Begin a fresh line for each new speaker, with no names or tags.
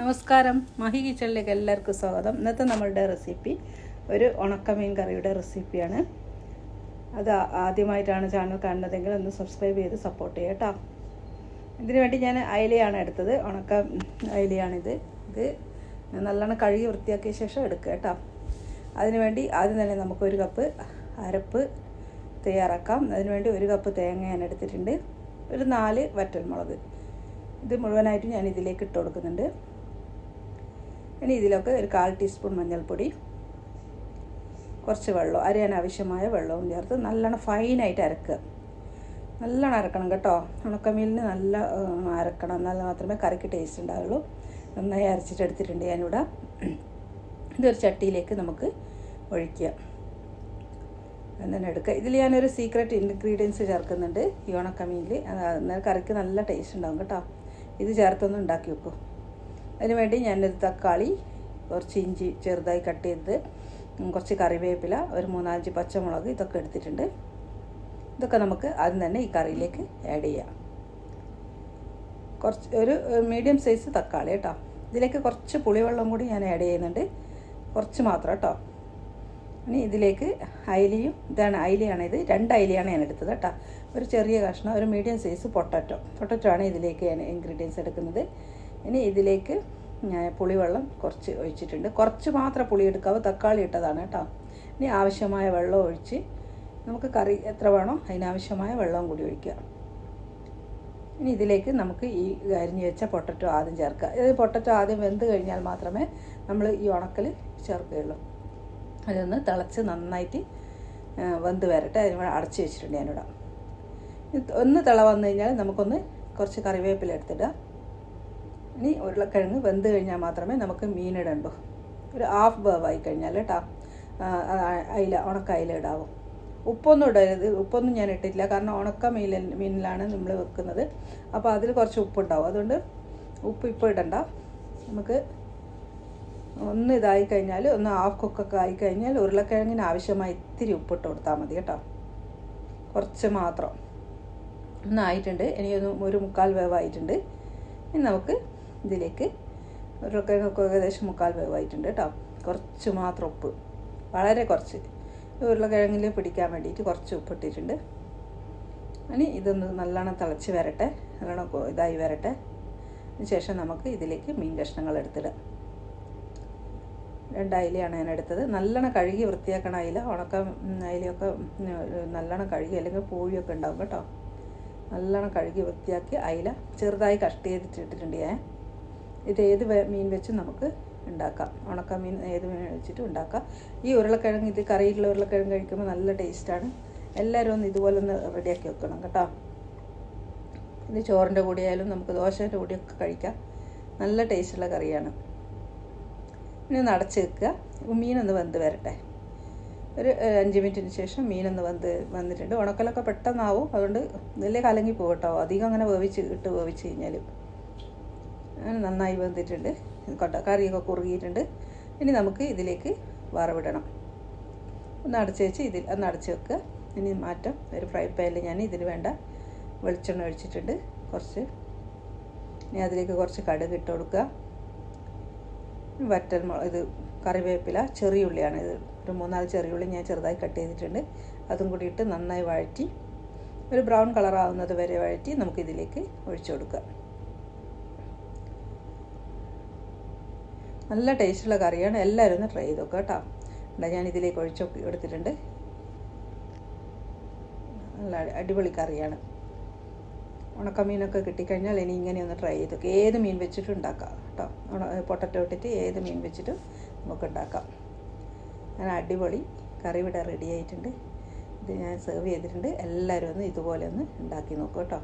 നമസ്കാരം. മഹി കിച്ചണിലേക്ക് എല്ലാവർക്കും സ്വാഗതം. ഇന്നത്തെ നമ്മളുടെ റെസിപ്പി ഒരു ഉണക്കമീൻ കറിയുടെ റെസിപ്പിയാണ് അത് ആദ്യമായിട്ടാണ് ചാനൽ കാണുന്നതെങ്കിൽ ഒന്ന് സബ്സ്ക്രൈബ് ചെയ്ത് സപ്പോർട്ട് ചെയ്യുക കേട്ടോ ഇതിനു വേണ്ടി ഞാൻ അയിലയാണ് എടുത്തത്. ഉണക്ക അയിലയാണിത്. ഇത് നല്ലോണം കഴുകി വൃത്തിയാക്കിയ ശേഷം എടുക്കുക കേട്ടോ അതിനുവേണ്ടി ആദ്യം തന്നെ നമുക്ക് ഒരു കപ്പ് അരപ്പ് തയ്യാറാക്കാം. അതിനുവേണ്ടി ഒരു കപ്പ് തേങ്ങ ഞാൻ എടുത്തിട്ടുണ്ട്. ഒരു നാല് വറ്റൽമുളക്. ഇത് മുഴുവനായിട്ട് ഞാൻ ഇതിലേക്ക് ഇട്ട് കൊടുക്കുന്നുണ്ട്. ഇനി ഇതിലൊക്കെ ഒരു കാൽ ടീസ്പൂൺ മഞ്ഞൾപ്പൊടി കുറച്ച് വെള്ളം അരയാൻ ആവശ്യമായ വെള്ളവും ചേർത്ത് നല്ലോണം ഫൈനായിട്ട് അരക്കുക. നല്ലോണം അരക്കണം കേട്ടോ. ഉണക്കമീലിന് നല്ല അരക്കണം. എന്നാൽ മാത്രമേ കറിക്ക് ടേസ്റ്റ് ഉണ്ടാവുള്ളൂ. നന്നായി അരച്ചിട്ട് എടുത്തിട്ടുണ്ട് ഞാനിവിടെ. ഇതൊരു ചട്ടിയിലേക്ക് നമുക്ക് ഒഴിക്കുക. അങ്ങനെ എടുക്കുക. ഇതിൽ ഞാനൊരു സീക്രട്ട് ഇൻഗ്രീഡിയൻസ് ചേർക്കുന്നുണ്ട് ഈ ഉണക്കമീനിൽ കറിക്ക് നല്ല ടേസ്റ്റ് ഉണ്ടാവും കേട്ടോ. ഇത് ചേർത്തൊന്ന് ഉണ്ടാക്കി വെക്കും അതിന് വേണ്ടി ഞാനൊരു തക്കാളി കുറച്ച് ഇഞ്ചി ചെറുതായി കട്ട് ചെയ്ത് കുറച്ച് കറിവേപ്പില ഒരു മൂന്നാലഞ്ച് പച്ചമുളക് ഇതൊക്കെ എടുത്തിട്ടുണ്ട്. ഇതൊക്കെ നമുക്ക് ആദ്യം തന്നെ ഈ കറിയിലേക്ക് ആഡ് ചെയ്യാം. കുറച്ച് ഒരു മീഡിയം സൈസ് തക്കാളി കേട്ടോ. ഇതിലേക്ക് കുറച്ച് പുളിവെള്ളം കൂടി ഞാൻ ആഡ് ചെയ്യുന്നുണ്ട്. കുറച്ച് മാത്രം കേട്ടോ. ഇനി ഇതിലേക്ക് അയിലയും ഇതാണ് അയിലയാണ് ഇത്. രണ്ട് അയിലയാണ് ഞാൻ എടുത്തത് കേട്ടോ. ഒരു ചെറിയ കഷ്ണം ഒരു മീഡിയം സൈസ് പൊട്ടറ്റോ. പൊട്ടറ്റോ ആണ് ഇതിലേക്ക് ഞാൻ ഇൻഗ്രീഡിയൻസ് എടുക്കുന്നത്. ഇനി ഇതിലേക്ക് പുളിവെള്ളം കുറച്ച് ഒഴിച്ചിട്ടുണ്ട്. കുറച്ച് മാത്രം പുളി എടുക്കാവൂ. തക്കാളി ഇട്ടതാണ് കേട്ടോ. ഇനി ആവശ്യമായ വെള്ളം ഒഴിച്ച് നമുക്ക് കറി എത്ര വേണോ അതിനാവശ്യമായ വെള്ളവും കൂടി ഒഴിക്കുക. ഇനി ഇതിലേക്ക് നമുക്ക് ഈ അരിഞ്ഞു വെച്ച പൊട്ടറ്റോ ആദ്യം ചേർക്കുക. ഇത് പൊട്ടറ്റോ ആദ്യം വെന്ത് കഴിഞ്ഞാൽ മാത്രമേ നമ്മൾ ഈ ഉണക്കൽ ചേർക്കുകയുള്ളൂ. അതൊന്ന് തിളച്ച് നന്നായിട്ട് വെന്ത് വരട്ടെ. അതിന് അടച്ച് വെച്ചിട്ടുണ്ട് ഞാനിവിടെ. ഒന്ന് തിള വന്നു കഴിഞ്ഞാൽ നമുക്കൊന്ന് കുറച്ച് കറിവേപ്പില എടുത്തിടുക. ഇനി ഉരുളക്കിഴങ്ങ് വെന്ത് കഴിഞ്ഞാൽ മാത്രമേ നമുക്ക് മീനിടണ്ടൂ ഒരു ഹാഫ് വേവായി കഴിഞ്ഞാൽ കേട്ടോ. അയില ഉണക്ക അയില ഇടാവും. ഉപ്പൊന്നും ഇടരുത്. ഉപ്പൊന്നും ഞാൻ ഇട്ടിട്ടില്ല. കാരണം ഉണക്ക മീനിൽ മീനിലാണ് നമ്മൾ വെക്കുന്നത്. അപ്പോൾ അതിൽ കുറച്ച് ഉപ്പുണ്ടാവും. അതുകൊണ്ട് ഉപ്പ് ഇപ്പോൾ ഇടണ്ട. നമുക്ക് ഒന്ന് ഇതായി കഴിഞ്ഞാൽ ഒന്ന് ഹാഫ് കുക്കൊക്കെ ആയി കഴിഞ്ഞാൽ ഉരുളക്കിഴങ്ങിന് ആവശ്യമായി ഇത്തിരി ഉപ്പിട്ട് കൊടുത്താൽ മതി കേട്ടോ. കുറച്ച് മാത്രം. ഒന്നായിട്ടുണ്ട്. ഇനി ഒന്ന് ഒരു മുക്കാൽ വേവായിട്ടുണ്ട് ഇനി നമുക്ക് ഇതിലേക്ക് ഒരൊക്കെ ഏകദേശം മുക്കാൽ വേവായിട്ടുണ്ട് കേട്ടോ. കുറച്ച് മാത്രം ഉപ്പ്. വളരെ കുറച്ച്. ഉരുളക്കിഴങ്ങിൽ പിടിക്കാൻ വേണ്ടിയിട്ട് കുറച്ച് ഉപ്പ് ഇട്ടിട്ടുണ്ട്. ഇനി ഇതൊന്ന് നല്ലോണം തിളച്ച് വരട്ടെ. നല്ലോണം ഇതായി വരട്ടെ. അതിനുശേഷം നമുക്ക് ഇതിലേക്ക് മീൻ കഷ്ണങ്ങൾ എടുത്തിടാം. രണ്ട് അയിലയാണ് ഞാൻ എടുത്തത്. നല്ലോണം കഴുകി വൃത്തിയാക്കണ അയില ഉണക്ക അയിലയൊക്കെ നല്ലോണം കഴുകി അല്ലെങ്കിൽ പൂഴിയൊക്കെ ഉണ്ടാവും കേട്ടോ. നല്ലോണം കഴുകി വൃത്തിയാക്കി അയില ചെറുതായി കട്ട് ചെയ്തിട്ടിട്ടുണ്ട് ഞാൻ. ഇത് ഏത് മീൻ വെച്ചും നമുക്ക് ഉണ്ടാക്കാം. ഉണക്ക മീൻ ഏത് മീൻ വെച്ചിട്ടും ഉണ്ടാക്കാം. ഈ ഉരുളക്കിഴങ്ങ് ഇത് കറിയിലുള്ള ഉരുളക്കിഴങ്ങ് കഴിക്കുമ്പോൾ നല്ല ടേസ്റ്റാണ്. എല്ലാവരും ഒന്ന് ഇതുപോലെ ഒന്ന് റെഡിയാക്കി വെക്കണം കേട്ടോ. ഇത് ചോറിന്റെ കൂടെ ആയാലും നമുക്ക് ദോശയുടെ കൂടെയൊക്കെ കഴിക്കാം. നല്ല ടേസ്റ്റുള്ള കറിയാണ്. ഇനി ഒന്ന് അടച്ച് വെക്കുക. മീനൊന്ന് വെന്ത് വരട്ടെ. ഒരു അഞ്ച് മിനിറ്റിന് ശേഷം മീനൊന്ന് വെന്ത് വന്നിട്ടുണ്ട്. ഉണക്കലൊക്കെ പെട്ടെന്നാവും. അതുകൊണ്ട് നല്ല കലങ്ങി പോകട്ടോ അധികം അങ്ങനെ വേവിച്ച് ഇട്ട് വേവിച്ച് കഴിഞ്ഞാൽ നന്നായി വെന്തിട്ടുണ്ട്. കൊട്ട കറിയൊക്കെ കുറുകിയിട്ടുണ്ട്. ഇനി നമുക്ക് ഇതിലേക്ക് വറവിടണം. ഒന്ന് അടച്ച് വെച്ച് ഇതിൽ ഒന്ന് അടച്ച് വെക്കുക. ഇനി മാറ്റം ഒരു ഫ്രൈ പാനിൽ ഞാൻ ഇതിന് വേണ്ട വെളിച്ചെണ്ണ ഒഴിച്ചിട്ടുണ്ട്. കുറച്ച്. ഇനി അതിലേക്ക് കുറച്ച് കടുക് ഇട്ട് കൊടുക്കുക. വറ്റൽ ഇത് കറിവേപ്പില ചെറിയുള്ളിയാണ് ഇത്. ഒരു മൂന്നാൽ ചെറിയുള്ളി ഞാൻ ചെറുതായി കട്ട് ചെയ്തിട്ടുണ്ട്. അതും കൂടി ഇട്ട് നന്നായി വഴറ്റി ഒരു ബ്രൗൺ കളർ ആവുന്നത് വരെ വഴറ്റി നമുക്കിതിലേക്ക് ഒഴിച്ചു കൊടുക്കുക. നല്ല ടേസ്റ്റുള്ള കറിയാണ്. എല്ലാവരും ഒന്ന് ട്രൈ ചെയ്തോക്കുക കേട്ടോ. എന്താ ഞാൻ ഇതിലേക്ക് ഒഴിച്ചൊക്കെ എടുത്തിട്ടുണ്ട്. നല്ല അടിപൊളി കറിയാണ്. ഉണക്കമീനൊക്കെ കിട്ടിക്കഴിഞ്ഞാൽ ഇനി ഇങ്ങനെ ഒന്ന് ട്രൈ ചെയ്ത് ഏത് മീൻ വെച്ചിട്ടും ഉണ്ടാക്കാം കേട്ടോ. പൊട്ടറ്റോ ഇട്ടിട്ട് ഏത് മീൻ വെച്ചിട്ടും നമുക്ക് ഉണ്ടാക്കാം. ഞാൻ അടിപൊളി കറി ഇവിടെ റെഡി ആയിട്ടുണ്ട്. ഇത് ഞാൻ സെർവ് ചെയ്തിട്ടുണ്ട്. എല്ലാവരും ഒന്ന് ഇതുപോലെ ഒന്ന് ഉണ്ടാക്കി നോക്കൂ കേട്ടോ.